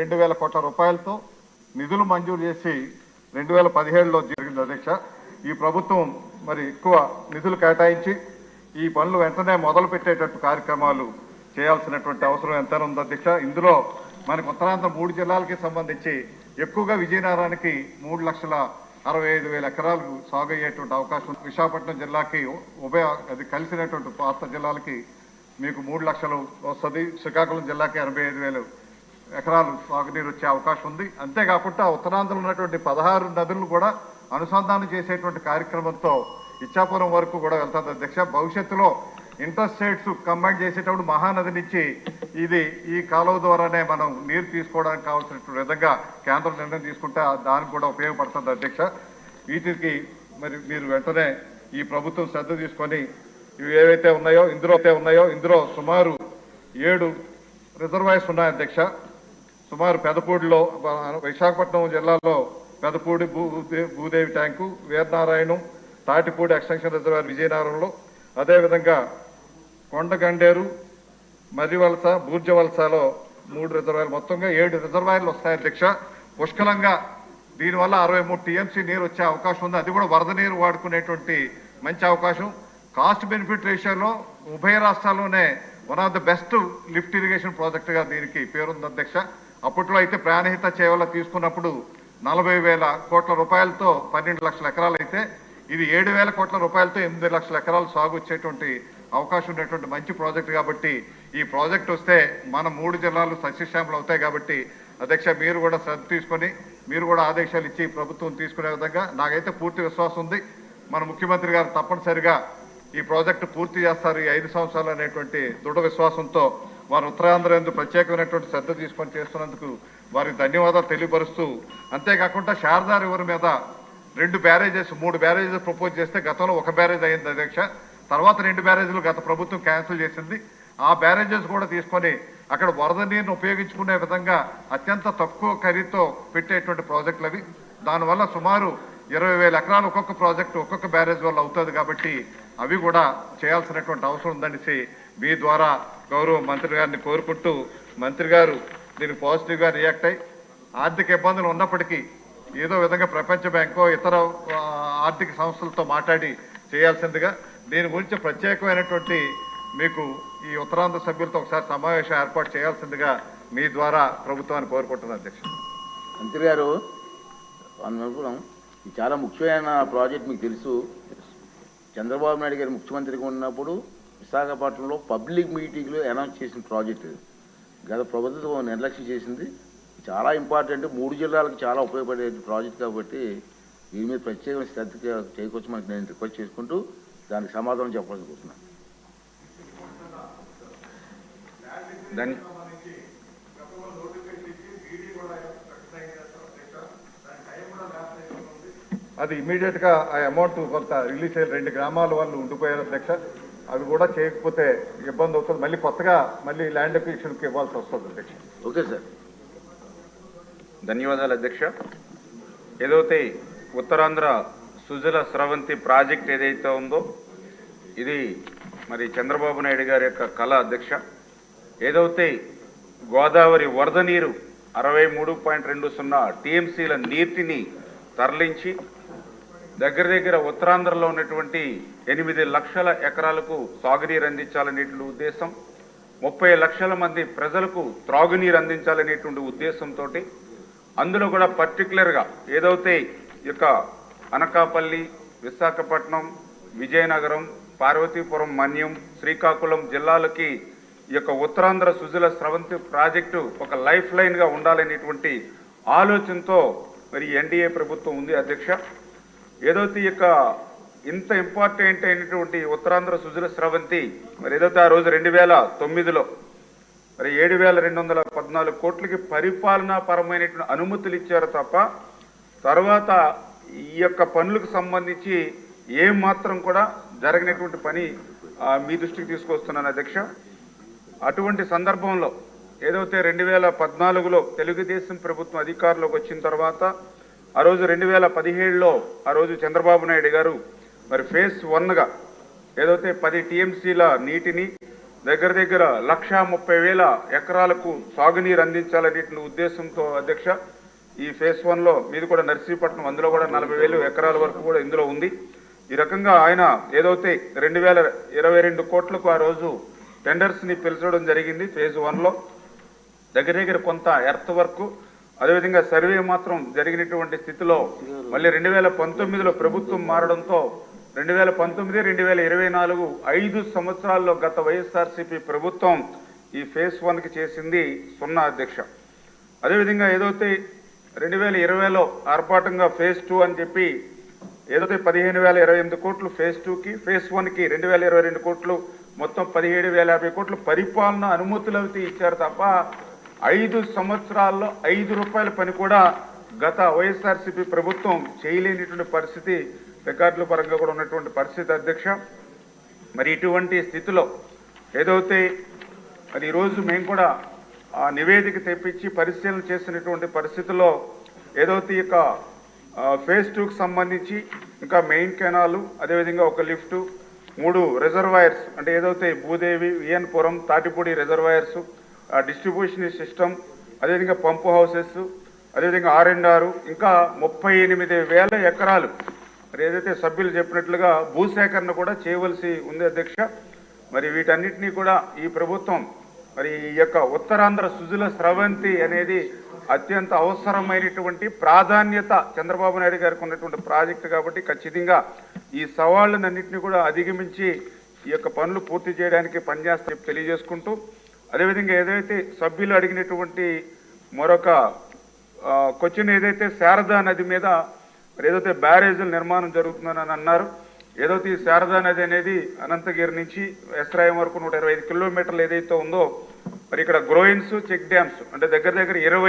రెండు వేల కోట్ల రూపాయలతో నిధులు మంజూరు చేసి రెండు వేల పదిహేడులో జరిగింది అధ్యక్ష. ఈ ప్రభుత్వం మరి ఎక్కువ నిధులు కేటాయించి ఈ పనులు వెంటనే మొదలు పెట్టేటట్టు కార్యక్రమాలు చేయాల్సినటువంటి అవసరం ఎంత ఉంది అధ్యక్ష. ఇందులో మనకు ఉత్తరాంధ్ర మూడు జిల్లాలకి సంబంధించి ఎక్కువగా విజయనగరానికి మూడు లక్షల అరవై ఐదు వేల ఎకరాలు సాగు అయ్యేటువంటి అవకాశం విశాఖపట్నం జిల్లాకి ఉభయ అది కలిసినటువంటి పాత జిల్లాలకి మీకు మూడు లక్షలు వస్తుంది. శ్రీకాకుళం జిల్లాకి ఎనభై ఐదు వేలు ఎకరాలు సాగునీరు వచ్చే అవకాశం ఉంది. అంతేకాకుండా ఉత్తరాంధ్రలో ఉన్నటువంటి పదహారు నదులను కూడా అనుసంధానం చేసేటువంటి కార్యక్రమంతో ఇచ్చాపురం వరకు కూడా వెళ్తుంది అధ్యక్ష భవిష్యత్తులో ఇంటర్ స్టేట్స్ కంబైన్ చేసేటప్పుడు మహానది నుంచి ఇది ఈ కాలువ ద్వారానే మనం నీరు తీసుకోవడానికి కావాల్సినటువంటి విధంగా కేంద్రం నిర్ణయం తీసుకుంటే దానికి కూడా ఉపయోగపడుతుంది అధ్యక్ష. వీటికి మరి మీరు వెంటనే ఈ ప్రభుత్వం శ్రద్ధ తీసుకొని ఇవి ఏవైతే ఉన్నాయో ఇందులో అయితే ఉన్నాయో ఇందులో సుమారు ఏడు రిజర్వాయర్స్ ఉన్నాయి అధ్యక్ష. సుమారు పెదపూడిలో విశాఖపట్నం జిల్లాలో పెదపూడి భూ Bhudevi tank Veeranarayanam Tatipudi extension reservoir విజయనగరంలో. అదేవిధంగా కొండగండేరు మర్రివలస బూర్జవలసలో మూడు రిజర్వాయర్లు. మొత్తంగా ఏడు రిజర్వాయర్లు వస్తాయి అధ్యక్ష పుష్కలంగా దీనివల్ల అరవై మూడు టీఎంసీ నీరు వచ్చే అవకాశం ఉంది. అది కూడా వరద నీరు వాడుకునేటువంటి మంచి అవకాశం. కాస్ట్ బెనిఫిట్ రేషియోలో ఉభయ రాష్ట్రాల్లోనే one of the best lift irrigation ప్రాజెక్టుగా దీనికి పేరుంది అధ్యక్ష అప్పట్లో అయితే ప్రాణహిత చేవల తీసుకున్నప్పుడు నలభై వేల కోట్ల రూపాయలతో పన్నెండు లక్షల ఎకరాలు అయితే ఇది ఏడు వేల కోట్ల రూపాయలతో ఎనిమిది లక్షల ఎకరాలు సాగు వచ్చేటువంటి అవకాశం ఉన్నటువంటి మంచి ప్రాజెక్ట్ కాబట్టి ఈ ప్రాజెక్ట్ వస్తే మన మూడు జిల్లాలు సస్యశ్యామలు అవుతాయి కాబట్టి అధ్యక్ష మీరు కూడా శ్రద్ధ తీసుకొని మీరు కూడా ఆదేశాలు ఇచ్చి ప్రభుత్వం తీసుకునే విధంగా నాకైతే పూర్తి విశ్వాసం ఉంది. మన ముఖ్యమంత్రి గారు తప్పనిసరిగా ఈ ప్రాజెక్టు పూర్తి చేస్తారు ఈ ఐదు సంవత్సరాలు అనేటువంటి దృఢ విశ్వాసంతో వారు ఉత్తరాంధ్ర ఎందుకు ప్రత్యేకమైనటువంటి శ్రద్ధ తీసుకొని చేస్తున్నందుకు వారికి ధన్యవాదాలు తెలియపరుస్తూ అంతేకాకుండా శారదా రివర్ మీద రెండు బ్యారేజెస్ మూడు బ్యారేజెస్ ప్రపోజ్ చేస్తే గతంలో ఒక బ్యారేజ్ అయింది అధ్యక్ష. తర్వాత రెండు బ్యారేజీలు గత ప్రభుత్వం క్యాన్సిల్ చేసింది. ఆ బ్యారేజెస్ కూడా తీసుకొని అక్కడ వరద నీరును ఉపయోగించుకునే విధంగా అత్యంత తక్కువ ఖరీదుతో పెట్టేటువంటి ప్రాజెక్టులు అవి. దానివల్ల సుమారు ఇరవై వేల ఎకరాలు ఒక్కొక్క ప్రాజెక్టు ఒక్కొక్క బ్యారేజ్ వల్ల అవుతుంది కాబట్టి అవి కూడా చేయాల్సినటువంటి అవసరం ఉందనేసి మీ ద్వారా గౌరవ మంత్రి గారిని కోరుకుంటూ మంత్రి గారు దీనికి పాజిటివ్గా రియాక్ట్ అయ్యి ఆర్థిక ఇబ్బందులు ఉన్నప్పటికీ ఏదో విధంగా ప్రపంచ బ్యాంకో ఇతర ఆర్థిక సంస్థలతో మాట్లాడి చేయాల్సిందిగా దీని గురించి ప్రత్యేకమైనటువంటి మీకు ఈ ఉత్తరాంధ్ర సభ్యులతో ఒకసారి సమావేశం ఏర్పాటు చేయాల్సిందిగా మీ ద్వారా ప్రభుత్వాన్ని కోరుకుంటున్నాను అధ్యక్ష మంత్రి గారు అనుకున్నాం ఇది చాలా ముఖ్యమైన ప్రాజెక్ట్ మీకు తెలుసు. చంద్రబాబు నాయుడు గారు ముఖ్యమంత్రిగా ఉన్నప్పుడు విశాఖపట్నంలో పబ్లిక్ మీటింగ్లో అనౌన్స్ చేసిన ప్రాజెక్ట్. గత ప్రభుత్వం నిర్లక్ష్యం చేసింది. చాలా ఇంపార్టెంట్. మూడు జిల్లాలకు చాలా ఉపయోగపడే ప్రాజెక్ట్ కాబట్టి దీని మీద ప్రత్యేకమైన శ్రద్ధ చేయకొచ్చు మనకి నేను రిక్వెస్ట్ చేసుకుంటూ దానికి సమాధానం చెప్పాలనుకుంటున్నాను. దాని అది ఇమీడియట్గా ఆ అమౌంట్ కొంత రిలీజ్ అయ్యి రెండు గ్రామాల వాళ్ళు ఉండిపోయారు అధ్యక్ష. అవి కూడా చేయకపోతే ఇబ్బంది అవుతుంది మళ్ళీ కొత్తగా మళ్ళీ ల్యాండ్ అప్లికేషన్కి ఇవ్వాల్సి వస్తుంది అధ్యక్ష. Okay sir. ధన్యవాదాలు అధ్యక్ష. ఏదైతే ఉత్తరాంధ్ర సుజల స్రవంతి ప్రాజెక్ట్ ఏదైతే ఉందో ఇది మరి చంద్రబాబు నాయుడు గారి యొక్క కళ అధ్యక్ష. ఏదైతే గోదావరి వరద నీరు అరవై మూడు పాయింట్ రెండు సున్నా టీఎంసీల నీటిని తరలించి దగ్గర దగ్గర ఉత్తరాంధ్రలో ఉన్నటువంటి ఎనిమిది లక్షల ఎకరాలకు సాగునీరు అందించాలనేటువంటి ఉద్దేశం ముప్పై లక్షల మంది ప్రజలకు త్రాగునీరు అందించాలనేటువంటి ఉద్దేశంతో అందులో కూడా పర్టికులర్గా ఏదైతే ఈ యొక్క అనకాపల్లి విశాఖపట్నం విజయనగరం పార్వతీపురం మన్యం శ్రీకాకుళం జిల్లాలకి ఈ యొక్క ఉత్తరాంధ్ర సుజల స్రవంతి ప్రాజెక్టు ఒక లైఫ్ లైన్గా ఉండాలనేటువంటి ఆలోచనతో మరి ఎన్డీఏ ప్రభుత్వం ఉంది అధ్యక్ష. ఏదైతే ఈ యొక్క ఇంత ఇంపార్టెంట్ అయినటువంటి ఉత్తరాంధ్ర సుజల స్రవంతి మరి ఏదైతే ఆ రోజు రెండు వేల తొమ్మిదిలో మరి ఏడు వేల రెండు వందల పద్నాలుగు కోట్లకి పరిపాలనాపరమైనటువంటి అనుమతులు ఇచ్చారు తప్ప తర్వాత ఈ యొక్క పనులకు సంబంధించి ఏం మాత్రం కూడా జరిగినటువంటి పని మీ దృష్టికి తీసుకొస్తున్నాను అధ్యక్ష. అటువంటి సందర్భంలో ఏదైతే రెండు వేల పద్నాలుగులో తెలుగుదేశం ప్రభుత్వం అధికారంలోకి వచ్చిన తర్వాత ఆ రోజు రెండు వేల పదిహేడులో ఆ రోజు చంద్రబాబు నాయుడు గారు మరి ఫేజ్ వన్గా ఏదైతే పది టీఎంసీల నీటిని దగ్గర దగ్గర లక్ష ముప్పై వేల ఎకరాలకు సాగునీరు అందించాలనే ఉద్దేశంతో అధ్యక్ష ఈ ఫేస్ వన్లో మీది కూడా నర్సీపట్నం అందులో కూడా నలభై వేలు ఎకరాల వరకు కూడా ఇందులో ఉంది. ఈ రకంగా ఆయన ఏదైతే రెండు వేల ఇరవై రెండు కోట్లకు ఆ రోజు టెండర్స్ని పిలిచడం జరిగింది ఫేజ్ వన్లో. దగ్గర దగ్గర కొంత ఎర్త్ వర్క్ అదేవిధంగా సర్వే మాత్రం జరిగినటువంటి స్థితిలో మళ్ళీ రెండు వేల పంతొమ్మిదిలో ప్రభుత్వం మారడంతో రెండు వేల పంతొమ్మిది రెండు వేల ఇరవై నాలుగు ఐదు సంవత్సరాల్లో గత వైఎస్ఆర్సీపీ ప్రభుత్వం ఈ ఫేస్ వన్కి చేసింది సున్నా అధ్యక్ష. అదేవిధంగా ఏదైతే రెండు వేల ఇరవైలో ఆర్పాటంగా ఫేజ్ టూ అని చెప్పి ఏదైతే పదిహేను వేల ఇరవై ఎనిమిది కోట్లు ఫేజ్ టూకి ఫేజ్ వన్కి రెండు వేల ఇరవై రెండు కోట్లు మొత్తం పదిహేడు వేల యాభై కోట్లు పరిపాలన అనుమతులు అయితే ఇచ్చారు తప్ప ఐదు సంవత్సరాల్లో ఐదు రూపాయల పని కూడా గత వైఎస్ఆర్సీపీ ప్రభుత్వం చేయలేనిటువంటి పరిస్థితి రికార్డుల పరంగా కూడా ఉన్నటువంటి పరిస్థితి అధ్యక్ష. మరి ఇటువంటి స్థితిలో ఏదైతే మరి ఈరోజు మేము కూడా ఆ నివేదిక తెప్పించి పరిశీలన చేసినటువంటి పరిస్థితుల్లో ఏదైతే ఇక ఫేజ్ టూకి సంబంధించి ఇంకా మెయిన్ కెనాలు అదేవిధంగా ఒక లిఫ్ట్ మూడు రిజర్వాయర్స్ అంటే ఏదైతే Bhudevi Viyanpuram Tatipudi reservoirs distribution system అదేవిధంగా పంపు హౌసెస్ అదేవిధంగా ఆర్ అండ్ ఇంకా ముప్పై ఎనిమిది వేల ఎకరాలు. మరి ఏదైతే సభ్యులు చెప్పినట్లుగా భూసేకరణ కూడా చేయవలసి ఉంది అధ్యక్ష. మరి వీటన్నిటినీ కూడా ఈ ప్రభుత్వం మరి ఈ యొక్క ఉత్తరాంధ్ర సుజుల స్రవంతి అనేది అత్యంత అవసరమైనటువంటి ప్రాధాన్యత చంద్రబాబు నాయుడు గారికి ఉన్నటువంటి ప్రాజెక్టు కాబట్టి ఖచ్చితంగా ఈ సవాళ్ళనన్నింటినీ కూడా అధిగమించి ఈ యొక్క పనులు పూర్తి చేయడానికి పనిచేస్తా తెలియజేసుకుంటూ అదేవిధంగా ఏదైతే సభ్యులు అడిగినటువంటి మరొక క్వశ్చన్ ఏదైతే శారదా నది మీద ఏదైతే బ్యారేజీల నిర్మాణం జరుగుతుందని అన్నారు ఏదైతే ఈ శారదా నది అనేది అనంతగిరి నుంచి ఎస్రాయం వరకు నూట ఇరవై ఐదు కిలోమీటర్లు ఏదైతే ఉందో మరి ఇక్కడ గ్రోయిన్స్ చెక్ డ్యామ్స్ అంటే దగ్గర దగ్గర ఇరవై